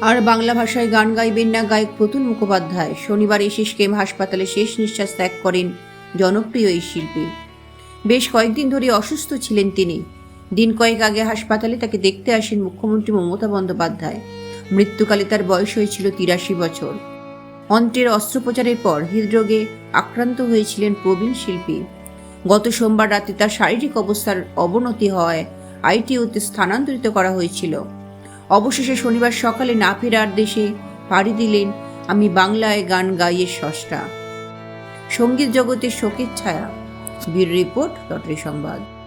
আর বাংলা ভাষায় গান গাইবেন না গায়ক প্রতুল মুখোপাধ্যায়। শনিবার এসিসকেম হাসপাতালে শেষ নিঃশ্বাস ত্যাগ করেন জনপ্রিয় এই শিল্পী। বেশ কয়েকদিন ধরে অসুস্থ ছিলেন তিনি। দিন কয়েক আগে হাসপাতালে তাকে দেখতে আসেন মুখ্যমন্ত্রী মমতা বন্দ্যোপাধ্যায়। মৃত্যুকালে তার বয়স হয়েছিল তিরাশি বছর। অন্ত্রের অস্ত্রোপচারের পর হৃদরোগে আক্রান্ত হয়েছিলেন প্রবীণ শিল্পী। গত সোমবার রাতে তার শারীরিক অবস্থার অবনতি হওয়ায় আইটিইউতে স্থানান্তরিত করা হয়েছিল। অবশেষে শনিবার সকালে না ফেরার দেশে পাড়ি দিলেন আমি বাংলায় গান গাইয়ে সষ্টা সংগীত জগতের শোকের ছায়া। বীর রিপোর্ট লটারি সংবাদ।